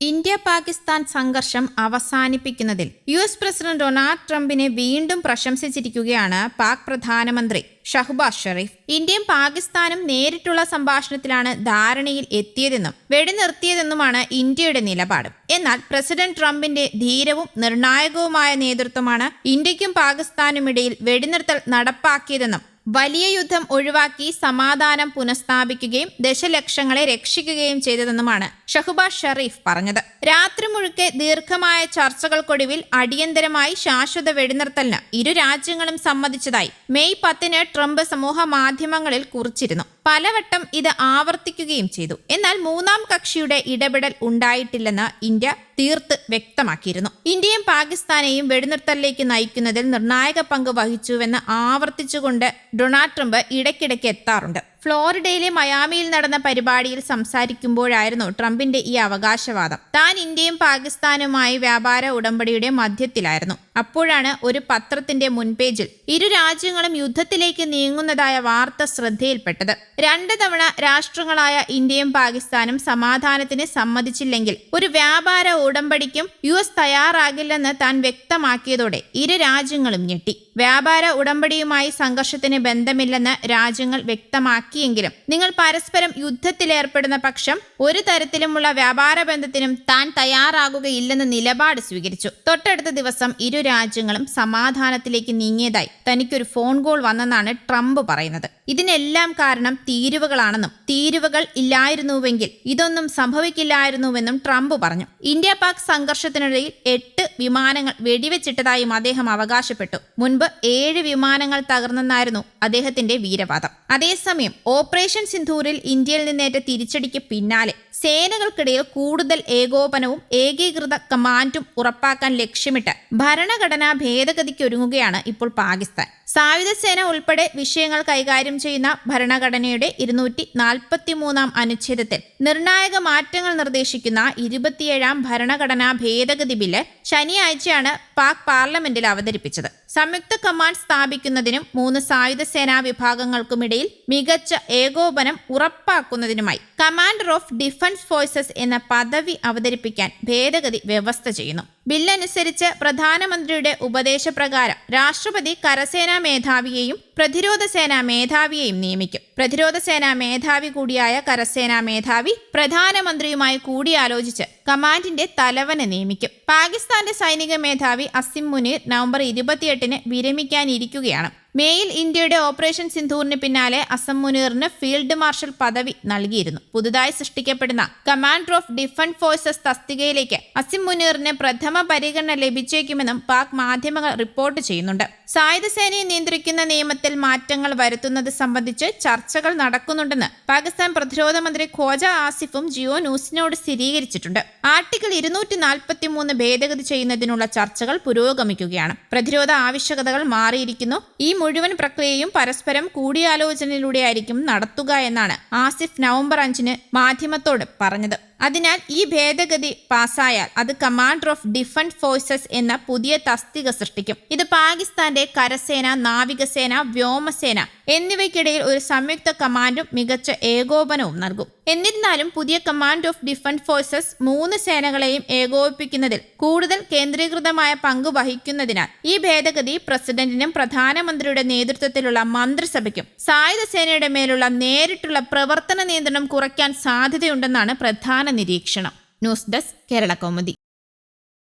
India Pakistan സംഘർഷം അവസാനിപ്പിക്കുന്നതിൽ U S president Donald ട്രംപിനെ വീണ്ടും പ്രശംസിച്ചിരിക്കുകയാണ് പാക് പ്രധാനമന്ത്രി ഷഹ്ബാസ് ഷെറീഫ് ഇന്ത്യയും പാകിസ്ഥാനും നേരിട്ടുള്ള സംഭാഷണത്തിലാണ് ധാരണയിൽ എത്തിയതെന്നും വെടിനിർത്തിയതെന്നുമാണ് ഇന്ത്യയുടെ നിലപാട്. എന്നാൽ പ്രസിഡന്റ് ട്രംപിന്റെ ധീരവും നിർണായകവുമായ നേതൃത്വമാണ് ഇന്ത്യക്കും പാകിസ്ഥാനും ഇടയിൽ വെടിനിർത്തൽ നടപ്പാക്കിയതെന്നും വലിയ യുദ്ധം ഒഴിവാക്കി സമാധാനം പുനഃസ്ഥാപിക്കുകയും ദശലക്ഷങ്ങളെ രക്ഷിക്കുകയും ചെയ്തതെന്നുമാണ് ഷഹുബാസ് ഷെറീഫ് പറഞ്ഞത്. രാത്രി മുഴുക്കെ ദീർഘമായ ചർച്ചകൾക്കൊടുവിൽ അടിയന്തരമായി ശാശ്വത വെടിനിർത്തലിന് ഇരു രാജ്യങ്ങളും സമ്മതിച്ചതായി മെയ് പത്തിന് ട്രംപ് സമൂഹ മാധ്യമങ്ങളിൽ കുറിച്ചിരുന്നു. പലവട്ടം ഇത് ആവർത്തിക്കുകയും ചെയ്തു. എന്നാൽ മൂന്നാം കക്ഷിയുടെ ഇടപെടൽ ഉണ്ടായിട്ടില്ലെന്ന് ഇന്ത്യ തീർത്ത് വ്യക്തമാക്കിയിരുന്നു. ഇന്ത്യയും പാകിസ്ഥാനെയും വെടിനിർത്തലിലേക്ക് നയിക്കുന്നതിൽ നിർണായക പങ്ക് വഹിച്ചുവെന്ന് ആവർത്തിച്ചുകൊണ്ട് ഡൊണാൾഡ് ട്രംപ് ഇടയ്ക്കിടയ്ക്ക് എത്താറുണ്ട്. ഫ്ലോറിഡയിലെ മയാമിയിൽ നടന്ന പരിപാടിയിൽ സംസാരിക്കുമ്പോഴായിരുന്നു ട്രംപിന്റെ ഈ അവകാശവാദം. താൻ ഇന്ത്യയും പാകിസ്ഥാനുമായി വ്യാപാര ഉടമ്പടിയുടെ മധ്യത്തിലായിരുന്നു. അപ്പോഴാണ് ഒരു പത്രത്തിന്റെ മുൻപേജിൽ ഇരു രാജ്യങ്ങളും യുദ്ധത്തിലേക്ക് നീങ്ങുന്നതായ വാർത്ത ശ്രദ്ധയിൽപ്പെട്ടത്. രണ്ട് തവണ രാഷ്ട്രങ്ങളായ ഇന്ത്യയും പാകിസ്ഥാനും സമാധാനത്തിന് സമ്മതിച്ചില്ലെങ്കിൽ ഒരു വ്യാപാര ഉടമ്പടിക്കും യു എസ് തയ്യാറാകില്ലെന്ന് താൻ വ്യക്തമാക്കിയതോടെ ഇരു രാജ്യങ്ങളും ഞെട്ടി. വ്യാപാര ഉടമ്പടിയുമായി സംഘർഷത്തിന് ബന്ധമില്ലെന്ന് രാജ്യങ്ങൾ വ്യക്തമാക്കിയെങ്കിലും നിങ്ങൾ പരസ്പരം യുദ്ധത്തിലേർപ്പെടുന്ന പക്ഷം ഒരു തരത്തിലുമുള്ള വ്യാപാര ബന്ധത്തിനും താൻ തയ്യാറാകുകയില്ലെന്ന് നിലപാട് സ്വീകരിച്ചു. തൊട്ടടുത്ത ദിവസം ഇരു രാജ്യങ്ങളും സമാധാനത്തിലേക്ക് നീങ്ങിയതായി തനിക്കൊരു ഫോൺ കോൾ വന്നെന്നാണ് ട്രംപ് പറയുന്നത്. ഇതിനെല്ലാം കാരണം തീരുവകളാണെന്നും തീരുവകൾ ഇല്ലായിരുന്നുവെങ്കിൽ ഇതൊന്നും സംഭവിക്കില്ലായിരുന്നുവെന്നും ട്രംപ് പറഞ്ഞു. ഇന്ത്യ പാക് സംഘർഷത്തിനിടയിൽ എട്ട് വിമാനങ്ങൾ വെടിവെച്ചിട്ടതായും അദ്ദേഹം അവകാശപ്പെട്ടു. മുൻപ് ഏഴ് വിമാനങ്ങൾ തകർന്നെന്നായിരുന്നു അദ്ദേഹത്തിന്റെ വീരവാദം. അതേസമയം ഓപ്പറേഷൻ സിന്ധൂരിൽ ഇന്ത്യയിൽ നിന്നേറ്റ തിരിച്ചടിക്ക് പിന്നാലെ സേനകൾക്കിടയിൽ കൂടുതൽ ഏകോപനവും ഏകീകൃത കമാൻഡും ഉറപ്പാക്കാൻ ലക്ഷ്യമിട്ട് ഭരണഘടനാ ഭേദഗതിക്കൊരുങ്ങുകയാണ് ഇപ്പോൾ പാകിസ്ഥാൻ. സായുധ സേന ഉൾപ്പെടെ വിഷയങ്ങൾ കൈകാര്യം ചെയ്യുന്ന ഭരണഘടനയുടെ ഇരുന്നൂറ്റി നാൽപ്പത്തി മൂന്നാം അനുച്ഛേദത്തിൽ നിർണായക മാറ്റങ്ങൾ നിർദ്ദേശിക്കുന്ന ഇരുപത്തിയേഴാം ഭരണഘടനാ ഭേദഗതി ബില്ല് ശനിയാഴ്ചയാണ് പാക് പാർലമെന്റിൽ അവതരിപ്പിച്ചത്. സംയുക്ത കമാൻഡ് സ്ഥാപിക്കുന്നതിനും മൂന്ന് സായുധ സേനാ വിഭാഗങ്ങൾക്കുമിടയിൽ മികച്ച ഏകോപനം ഉറപ്പാക്കുന്നതിനുമായി കമാൻഡർ ഓഫ് ഡിഫൻസ് ഫോഴ്സസ് എന്ന പദവി അവതരിപ്പിക്കാൻ ഭേദഗതി വ്യവസ്ഥ ചെയ്യുന്നു. ബില്ലനുസരിച്ച് പ്രധാനമന്ത്രിയുടെ ഉപദേശപ്രകാരം രാഷ്ട്രപതി കരസേനാ മേധാവിയെയും പ്രതിരോധ സേനാ മേധാവിയെയും നിയമിക്കും. പ്രതിരോധ സേനാ മേധാവി കൂടിയായ കരസേനാ മേധാവി പ്രധാനമന്ത്രിയുമായി കൂടിയാലോചിച്ച് കമാൻഡിന്റെ തലവനെ നിയമിക്കും. പാകിസ്ഥാന്റെ സൈനിക മേധാവി അസിം മുനീർ നവംബർ ഇരുപത്തിയെട്ടിന് വിരമിക്കാനിരിക്കുകയാണ്. മേയിൽ ഇന്ത്യയുടെ ഓപ്പറേഷൻ സിന്ധൂറിന് പിന്നാലെ അസം മുനീറിന് ഫീൽഡ് മാർഷൽ പദവി നൽകിയിരുന്നു. പുതുതായി സൃഷ്ടിക്കപ്പെടുന്ന കമാൻഡർ ഓഫ് ഡിഫൻസ് ഫോഴ്സസ് തസ്തികയിലേക്ക് അസിം മുനീറിന് പ്രഥമ പരിഗണന ലഭിച്ചേക്കുമെന്നും പാക് മാധ്യമങ്ങൾ റിപ്പോർട്ട് ചെയ്യുന്നുണ്ട്. സായുധ സേനയെ നിയന്ത്രിക്കുന്ന നിയമത്തിൽ മാറ്റങ്ങൾ വരുത്തുന്നത് സംബന്ധിച്ച് ചർച്ചകൾ നടക്കുന്നുണ്ടെന്ന് പാകിസ്ഥാൻ പ്രതിരോധ മന്ത്രി ഖോജ ആസിഫും ജിയോ ന്യൂസിനോട് സ്ഥിരീകരിച്ചിട്ടുണ്ട്. ആർട്ടിക്കിൾ ഇരുന്നൂറ്റി നാൽപ്പത്തി മൂന്ന് ഭേദഗതി ചെയ്യുന്നതിനുള്ള ചർച്ചകൾ പുരോഗമിക്കുകയാണ്. പ്രതിരോധ ആവശ്യകതകൾ മാറിയിരിക്കുന്നു. ഈ മുഴുവൻ പ്രക്രിയയും പരസ്പരം കൂടിയാലോചനയിലൂടെയായിരിക്കും നടത്തുക എന്നാണ് ആസിഫ് നവംബർ അഞ്ചിന് മാധ്യമത്തോട് പറഞ്ഞത്. അതിനാൽ ഈ ഭേദഗതി പാസ്സായാൽ അത് കമാൻഡർ ഓഫ് ഡിഫൻസ് ഫോഴ്സസ് എന്ന പുതിയ തസ്തിക സൃഷ്ടിക്കും. ഇത് പാകിസ്ഥാന്റെ കരസേന നാവികസേന വ്യോമസേന എന്നിവയ്ക്കിടയിൽ ഒരു സംയുക്ത കമാൻഡും മികച്ച ഏകോപനവും നൽകും. എന്നിരുന്നാലും പുതിയ കമാൻഡ് ഓഫ് ഡിഫൻസ് ഫോഴ്സസ് മൂന്ന് സേനകളെയും ഏകോപിപ്പിക്കുന്നതിൽ കൂടുതൽ കേന്ദ്രീകൃതമായ പങ്ക് വഹിക്കുന്നതിനാൽ ഈ ഭേദഗതി പ്രസിഡന്റിനും പ്രധാനമന്ത്രിയുടെ നേതൃത്വത്തിലുള്ള മന്ത്രിസഭയ്ക്കും സായുധ സേനയുടെ മേലുള്ള നേരിട്ടുള്ള പ്രവർത്തന നിയന്ത്രണം കുറയ്ക്കാൻ സാധ്യതയുണ്ടെന്നാണ് പ്രധാന നിരീക്ഷണം. News desk Kerala Kaumudi.